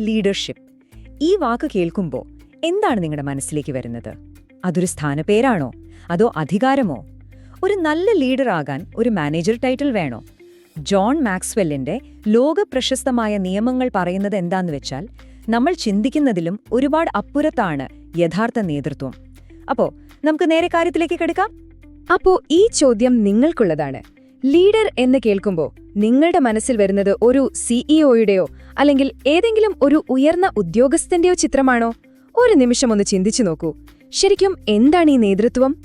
Leadership ഈ വാക്ക് കേൾക്കുമ്പോൾ എന്താണ് നിങ്ങളുടെ മനസ്സിലേക്ക് വരുന്നത്? അതൊരു സ്ഥാനപ്പേരാണോ? അതോ അധികാരമോ? ഒരു നല്ല ലീഡർ ആകാൻ ഒരു മാനേജർ ടൈറ്റിൽ വേണോ? ജോൺ മാക്സ്വെല്ലിന്റെ ലോകപ്രശസ്തമായ നിയമങ്ങൾ പറയുന്നത് എന്താന്ന് വെച്ചാൽ നമ്മൾ ചിന്തിക്കുന്നതിലും ഒരുപാട് അപ്പുറത്താണ് യഥാർത്ഥ നേതൃത്വം. അപ്പോൾ നമുക്ക് നേരെ കാര്യത്തിലേക്ക് കിടക്കാം. അപ്പോൾ ഈ ചോദ്യം നിങ്ങൾക്കുള്ളതാണ്. ലീഡർ എന്ന് കേൾക്കുമ്പോൾ നിങ്ങളുടെ മനസ്സിൽ വരുന്നത് ഒരു സിഇഒയുടെയോ അല്ലെങ്കിൽ ഏതെങ്കിലും ഒരു ഉയർന്ന ഉദ്യോഗസ്ഥന്റെയോ ചിത്രമാണോ? ഒരു നിമിഷം ഒന്ന് ചിന്തിച്ചു നോക്കൂ. ശരിക്കും എന്താണ് ഈ നേതൃത്വം?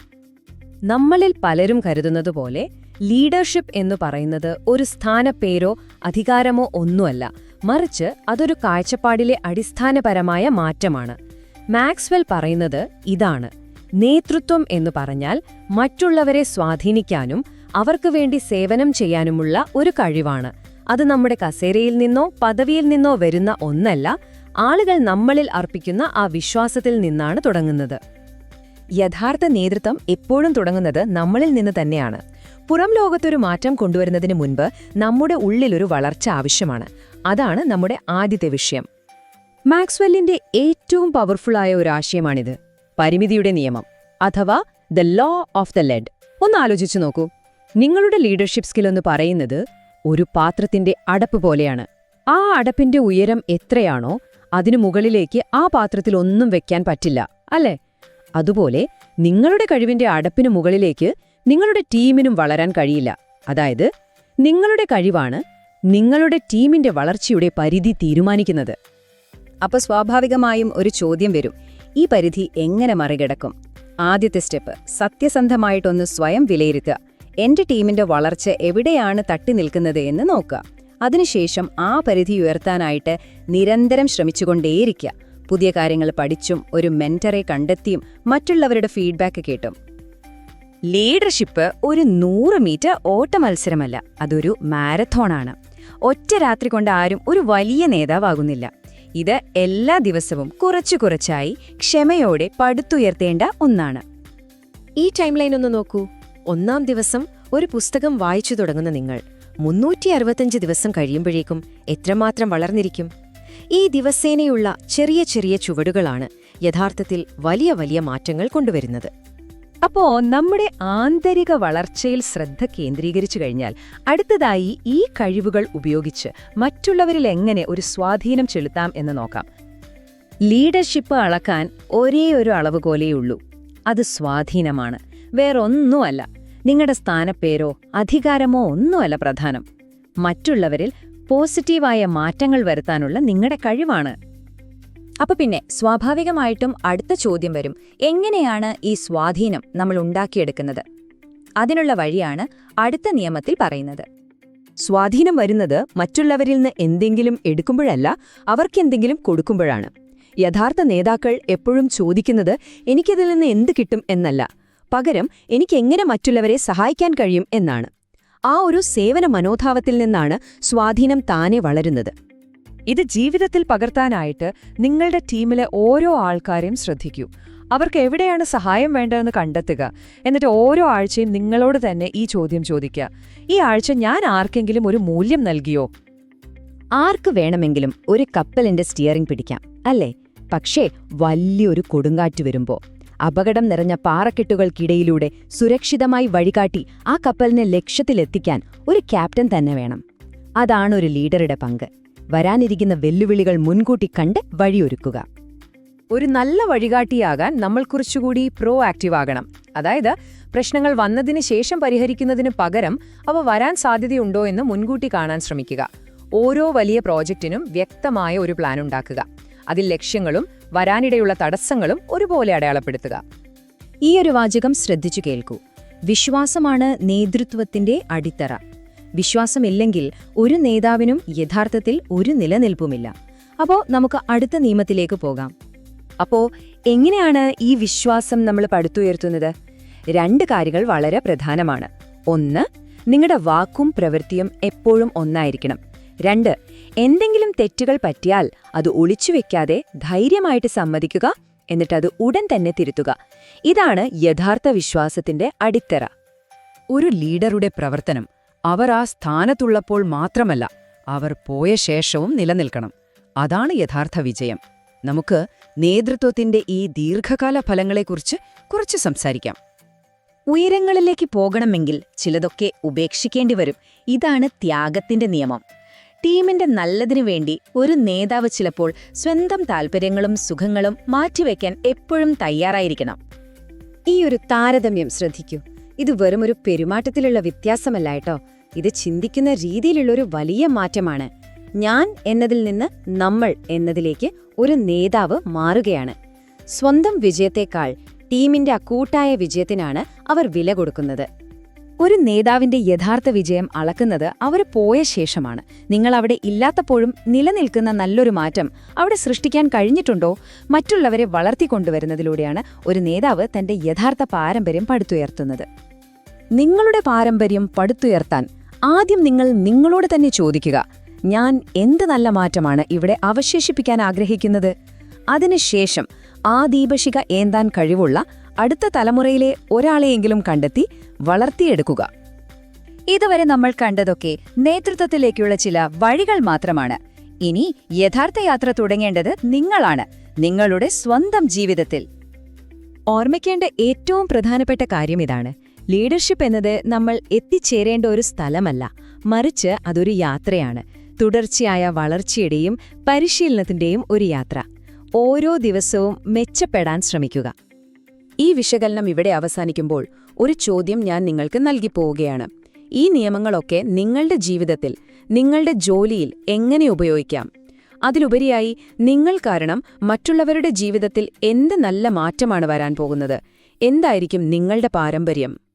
നമ്മളിൽ പലരും കരുതുന്നത് പോലെ ലീഡർഷിപ്പ് എന്ന് പറയുന്നത് ഒരു സ്ഥാനപ്പേരോ അധികാരമോ ഒന്നുമല്ല. മറിച്ച് അതൊരു കാഴ്ചപ്പാടിലെ അടിസ്ഥാനപരമായ മാറ്റമാണ്. മാക്സ്വെൽ പറയുന്നത് ഇതാണ്. നേതൃത്വം എന്ന് പറഞ്ഞാൽ മറ്റുള്ളവരെ സ്വാധീനിക്കാനും അവർക്ക് വേണ്ടി സേവനം ചെയ്യാനുമുള്ള ഒരു കഴിവാണ്. അത് നമ്മുടെ കസേരയിൽ നിന്നോ പദവിയിൽ നിന്നോ വരുന്ന ഒന്നല്ല ആളുകൾ നമ്മളിൽ അർപ്പിക്കുന്ന ആ വിശ്വാസത്തിൽ നിന്നാണ് തുടങ്ങുന്നത്. യഥാർത്ഥ നേതൃത്വം എപ്പോഴും തുടങ്ങുന്നത് നമ്മളിൽ നിന്ന് തന്നെയാണ്. പുറം ലോകത്തൊരു മാറ്റം കൊണ്ടുവരുന്നതിന് മുൻപ് നമ്മുടെ ഉള്ളിലൊരു വളർച്ച ആവശ്യമാണ്. അതാണ് നമ്മുടെ ആദ്യത്തെ വിഷയം. മാക്സ്വെല്ലിന്റെ ഏറ്റവും പവർഫുള്ളായ ഒരു ആശയമാണിത്. പരിമിതിയുടെ നിയമം അഥവാ the law of the lid. ഒന്ന് ആലോചിച്ചു നോക്കൂ. നിങ്ങളുടെ ലീഡർഷിപ്പ് സ്കിൽ എന്ന് പറയുന്നത് ഒരു പാത്രത്തിന്റെ അടപ്പ് പോലെയാണ്. ആ അടപ്പിന്റെ ഉയരം എത്രയാണോ അതിനു മുകളിലേക്ക് ആ പാത്രത്തിൽ ഒന്നും വെക്കാൻ പറ്റില്ല അല്ലേ? അതുപോലെ നിങ്ങളുടെ കഴിവിന്റെ അടപ്പിനു മുകളിലേക്ക് നിങ്ങളുടെ ടീമിനും വളരാൻ കഴിയില്ല. അതായത് നിങ്ങളുടെ കഴിവാണ് നിങ്ങളുടെ ടീമിന്റെ വളർച്ചയുടെ പരിധി തീരുമാനിക്കുന്നത്. അപ്പൊ സ്വാഭാവികമായും ഒരു ചോദ്യം വരും. ഈ പരിധി എങ്ങനെ മറികടക്കും? ആദ്യത്തെ സ്റ്റെപ്പ് സത്യസന്ധമായിട്ടൊന്ന് സ്വയം വിലയിരുത്തുക. എന്റെ ടീമിന്റെ വളർച്ച എവിടെയാണ് തട്ടി നിൽക്കുന്നത് എന്ന് നോക്കുക. അതിനുശേഷം ആ പരിധി ഉയർത്താനായിട്ട് നിരന്തരം ശ്രമിച്ചുകൊണ്ടേയിരിക്കുക. പുതിയ കാര്യങ്ങൾ പഠിച്ചും ഒരു മെന്ററെ കണ്ടെത്തിയും മറ്റുള്ളവരുടെ ഫീഡ്ബാക്ക് കേട്ടും. ലീഡർഷിപ്പ് ഒരു നൂറ് മീറ്റർ ഓട്ടമത്സരമല്ല അതൊരു മാരത്തോണാണ്. ഒറ്റ രാത്രി കൊണ്ട് ആരും ഒരു വലിയ നേതാവാകുന്നില്ല. ഇത് എല്ലാ ദിവസവും കുറച്ചു കുറച്ചായി ക്ഷമയോടെ പടുത്തുയർത്തേണ്ട ഒന്നാണ്. ഈ ടൈം ലൈൻ ഒന്ന് നോക്കൂ. ഒന്നാം ദിവസം ഒരു പുസ്തകം വായിച്ചു തുടങ്ങുന്ന നിങ്ങൾ മുന്നൂറ്റി അറുപത്തഞ്ച് ദിവസം കഴിയുമ്പോഴേക്കും എത്രമാത്രം വളർന്നിരിക്കും? ഈ ദിവസേനയുള്ള ചെറിയ ചെറിയ ചുവടുകളാണ് യഥാർത്ഥത്തിൽ വലിയ വലിയ മാറ്റങ്ങൾ കൊണ്ടുവരുന്നത്. അപ്പോ നമ്മുടെ ആന്തരിക വളർച്ചയിൽ ശ്രദ്ധ കേന്ദ്രീകരിച്ചു കഴിഞ്ഞാൽ അടുത്തതായി ഈ കഴിവുകൾ ഉപയോഗിച്ച് മറ്റുള്ളവരിൽ എങ്ങനെ ഒരു സ്വാധീനം ചെലുത്താം എന്ന് നോക്കാം. ലീഡർഷിപ്പ് അളക്കാൻ ഒരേ ഒരു അളവുകോലേയുള്ളൂ അത് സ്വാധീനമാണ്. വേറൊന്നുമല്ല. നിങ്ങളുടെ സ്ഥാനപ്പേരോ അധികാരമോ ഒന്നുമല്ല പ്രധാനം. മറ്റുള്ളവരിൽ പോസിറ്റീവായ മാറ്റങ്ങൾ വരുത്താനുള്ള നിങ്ങളുടെ കഴിവാണ്. അപ്പൊ പിന്നെ സ്വാഭാവികമായിട്ടും അടുത്ത ചോദ്യം വരും. എങ്ങനെയാണ് ഈ സ്വാധീനം നമ്മൾ ഉണ്ടാക്കിയെടുക്കുന്നത്? അതിനുള്ള വഴിയാണ് അടുത്ത നിയമത്തിൽ പറയുന്നത്. സ്വാധീനം വരുന്നത് മറ്റുള്ളവരിൽ നിന്ന് എന്തെങ്കിലും എടുക്കുമ്പോഴല്ല അവർക്കെന്തെങ്കിലും കൊടുക്കുമ്പോഴാണ്. യഥാർത്ഥ നേതാക്കൾ എപ്പോഴും ചോദിക്കുന്നത് എനിക്കതിൽ നിന്ന് എന്ത് കിട്ടും എന്നല്ല. പകരം എനിക്കെങ്ങനെ മറ്റുള്ളവരെ സഹായിക്കാൻ കഴിയും എന്നാണ്. ആ ഒരു സേവന മനോഭാവത്തിൽ നിന്നാണ് സ്വാധീനം താനെ വളരുന്നത്. ഇത് ജീവിതത്തിൽ പകർത്താനായിട്ട് നിങ്ങളുടെ ടീമിലെ ഓരോ ആൾക്കാരെയും ശ്രദ്ധിക്കൂ. അവർക്ക് എവിടെയാണ് സഹായം വേണ്ടതെന്ന് കണ്ടെത്തുക. എന്നിട്ട് ഓരോ ആഴ്ചയും നിങ്ങളോട് തന്നെ ഈ ചോദ്യം ചോദിക്കുക. ഈ ആഴ്ച ഞാൻ ആർക്കെങ്കിലും ഒരു മൂല്യം നൽകിയോ? ആർക്ക് വേണമെങ്കിലും ഒരു കപ്പലിന്റെ സ്റ്റിയറിംഗ് പിടിക്കാം അല്ലേ? പക്ഷേ വലിയൊരു കൊടുങ്കാറ്റ് വരുമ്പോ അപകടം നിറഞ്ഞ പാറക്കെട്ടുകൾക്കിടയിലൂടെ സുരക്ഷിതമായി വഴികാട്ടി ആ കപ്പലിനെ ലക്ഷ്യത്തിലെത്തിക്കാൻ ഒരു ക്യാപ്റ്റൻ തന്നെ വേണം. അതാണ് ഒരു ലീഡറുടെ പങ്ക്. വരാനിരിക്കുന്ന വെല്ലുവിളികൾ മുൻകൂട്ടി കണ്ട് വഴിയൊരുക്കുക. ഒരു നല്ല വഴികാട്ടിയാകാൻ നമ്മൾ കുറച്ചുകൂടി പ്രോ ആക്റ്റീവ് ആകണം. അതായത് പ്രശ്നങ്ങൾ വന്നതിന് ശേഷം പരിഹരിക്കുന്നതിന് പകരം അവ വരാൻ സാധ്യതയുണ്ടോ എന്ന് മുൻകൂട്ടി കാണാൻ ശ്രമിക്കുക. ഓരോ വലിയ പ്രോജക്റ്റിനും വ്യക്തമായ ഒരു പ്ലാൻ ഉണ്ടാക്കുക. അതിൽ ലക്ഷ്യങ്ങളും വരാനിടയുള്ള തടസ്സങ്ങളും ഒരുപോലെ അടയാളപ്പെടുത്തുക. ഈ ഒരു വാചകം ശ്രദ്ധിച്ചു കേൾക്കൂ. വിശ്വാസമാണ് നേതൃത്വത്തിന്റെ അടിത്തറ. വിശ്വാസമില്ലെങ്കിൽ ഒരു നേതാവിനും യഥാർത്ഥത്തിൽ ഒരു നിലനിൽപ്പുമില്ല. അപ്പോ നമുക്ക് അടുത്ത നിയമത്തിലേക്ക് പോകാം. അപ്പോ എങ്ങനെയാണ് ഈ വിശ്വാസം നമ്മൾ പടുത്തുയർത്തുന്നത്? രണ്ട് കാര്യങ്ങൾ വളരെ പ്രധാനമാണ്. ഒന്ന് നിങ്ങളുടെ വാക്കും പ്രവൃത്തിയും എപ്പോഴും ഒന്നായിരിക്കണം. രണ്ട് എന്തെങ്കിലും തെറ്റുകൾ പറ്റിയാൽ അത് ഒളിച്ചുവെക്കാതെ ധൈര്യമായിട്ട് സമ്മതിക്കുക എന്നിട്ടത് ഉടൻ തന്നെ തിരുത്തുക. ഇതാണ് യഥാർത്ഥ വിശ്വാസത്തിന്റെ അടിത്തറ. ഒരു ലീഡറുടെ പ്രവർത്തനം അവർ ആ സ്ഥാനത്തുള്ളപ്പോൾ മാത്രമല്ല അവർ പോയ ശേഷവും നിലനിൽക്കണം. അതാണ് യഥാർത്ഥ വിജയം. നമുക്ക് നേതൃത്വത്തിന്റെ ഈ ദീർഘകാല ഫലങ്ങളെക്കുറിച്ച് കുറച്ച് സംസാരിക്കാം. ഉയരങ്ങളിലേക്ക് പോകണമെങ്കിൽ ചിലതൊക്കെ ഉപേക്ഷിക്കേണ്ടി വരും. ഇതാണ് ത്യാഗത്തിന്റെ നിയമം. ടീമിന്റെ നല്ലതിനു വേണ്ടി ഒരു നേതാവ് ചിലപ്പോൾ സ്വന്തം താൽപ്പര്യങ്ങളും സുഖങ്ങളും മാറ്റിവെക്കാൻ എപ്പോഴും തയ്യാറായിരിക്കണം. ഈ ഒരു താരതമ്യം ശ്രദ്ധിക്കൂ. ഇത് വെറുമൊരു പെരുമാറ്റത്തിലുള്ള വ്യത്യാസമല്ല കേട്ടോ. ഇത് ചിന്തിക്കുന്ന രീതിയിലുള്ള ഒരു വലിയ മാറ്റമാണ്. ഞാൻ എന്നതിൽ നിന്ന് നമ്മൾ എന്നതിലേക്ക് ഒരു നേതാവ് മാറുകയാണ്. സ്വന്തം വിജയത്തേക്കാൾ ടീമിന്റെ അക്കൂട്ടായ വിജയത്തിനാണ് അവർ വില കൊടുക്കുന്നത്. ഒരു നേതാവിന്റെ യഥാർത്ഥ വിജയം അളക്കുന്നത് അവർ പോയ ശേഷമാണ്. നിങ്ങൾ അവിടെ ഇല്ലാത്തപ്പോഴും നിലനിൽക്കുന്ന നല്ലൊരു മാറ്റം അവിടെ സൃഷ്ടിക്കാൻ കഴിഞ്ഞിട്ടുണ്ടോ? മറ്റുള്ളവരെ വളർത്തിക്കൊണ്ടുവരുന്നതിലൂടെയാണ് ഒരു നേതാവ് തന്റെ യഥാർത്ഥ പാരമ്പര്യം പടുത്തുയർത്തുന്നത്. നിങ്ങളുടെ പാരമ്പര്യം പടുത്തുയർത്താൻ ആദ്യം നിങ്ങൾ നിങ്ങളോട് തന്നെ ചോദിക്കുക ഞാൻ എന്ത് നല്ല മാറ്റമാണ് ഇവിടെ അവശേഷിപ്പിക്കാൻ ആഗ്രഹിക്കുന്നത്? അതിനുശേഷം ആ ദീപശിക ഏന്താൻ കഴിവുള്ള അടുത്ത തലമുറയിലെ ഒരാളെയെങ്കിലും കണ്ടെത്തി വളർത്തിയെടുക്കുക. ഇതുവരെ നമ്മൾ കണ്ടതൊക്കെ നേതൃത്വത്തിലേക്കുള്ള ചില വഴികൾ മാത്രമാണ്. ഇനി യഥാർത്ഥ യാത്ര തുടങ്ങേണ്ടത് നിങ്ങളാണ് നിങ്ങളുടെ സ്വന്തം ജീവിതത്തിൽ. ഓർമ്മിക്കേണ്ട ഏറ്റവും പ്രധാനപ്പെട്ട കാര്യം ഇതാണ്. ലീഡർഷിപ്പ് എന്നത് നമ്മൾ എത്തിച്ചേരേണ്ട ഒരു സ്ഥലമല്ല മറിച്ച് അതൊരു യാത്രയാണ്. തുടർച്ചയായ വളർച്ചയുടെയും പരിശീലനത്തിന്റെയും ഒരു യാത്ര. ഓരോ ദിവസവും മെച്ചപ്പെടാൻ ശ്രമിക്കുക. ഈ വിശകലനം ഇവിടെ അവസാനിക്കുമ്പോൾ ഒരു ചോദ്യം ഞാൻ നിങ്ങൾക്ക് നൽകിപ്പോവുകയാണ്. ഈ നിയമങ്ങളൊക്കെ നിങ്ങളുടെ ജീവിതത്തിൽ നിങ്ങളുടെ ജോലിയിൽ എങ്ങനെ ഉപയോഗിക്കാം? അതിലുപരിയായി നിങ്ങൾ കാരണം മറ്റുള്ളവരുടെ ജീവിതത്തിൽ എന്ത് നല്ല മാറ്റമാണ് വരാൻ പോകുന്നത്? എന്തായിരിക്കും നിങ്ങളുടെ പാരമ്പര്യം?